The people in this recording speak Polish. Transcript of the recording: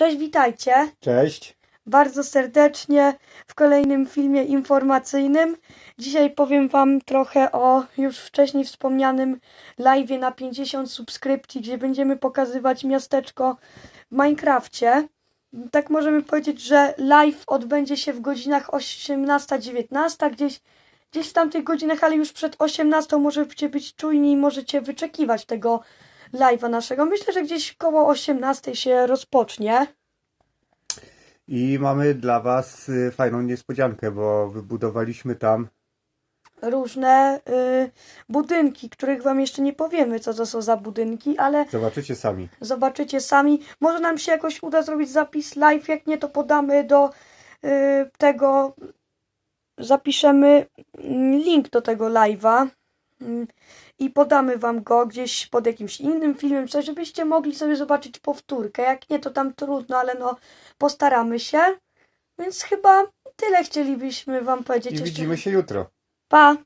Cześć, witajcie Cześć. bardzo serdecznie w kolejnym filmie informacyjnym. Dzisiaj powiem Wam trochę o już wcześniej wspomnianym live na 50 subskrypcji, gdzie będziemy pokazywać miasteczko w Minecrafcie. Tak możemy powiedzieć, że live odbędzie się w godzinach 18-19, gdzieś, gdzieś w tamtych godzinach, ale już przed 18 możecie być czujni i możecie wyczekiwać tego live'a naszego. Myślę, że gdzieś koło 18 się rozpocznie. I mamy dla Was y, fajną niespodziankę, bo wybudowaliśmy tam. różne y, budynki, których wam jeszcze nie powiemy, co to są za budynki, ale Zobaczycie sami. zobaczycie sami. Może nam się jakoś uda zrobić zapis live, jak nie, to podamy do y, tego, zapiszemy link do tego live'a i podamy wam go gdzieś pod jakimś innym filmem, coś, żebyście mogli sobie zobaczyć powtórkę. Jak nie, to tam trudno, ale no postaramy się. Więc chyba tyle chcielibyśmy wam powiedzieć. I jeszcze. widzimy się jutro. Pa!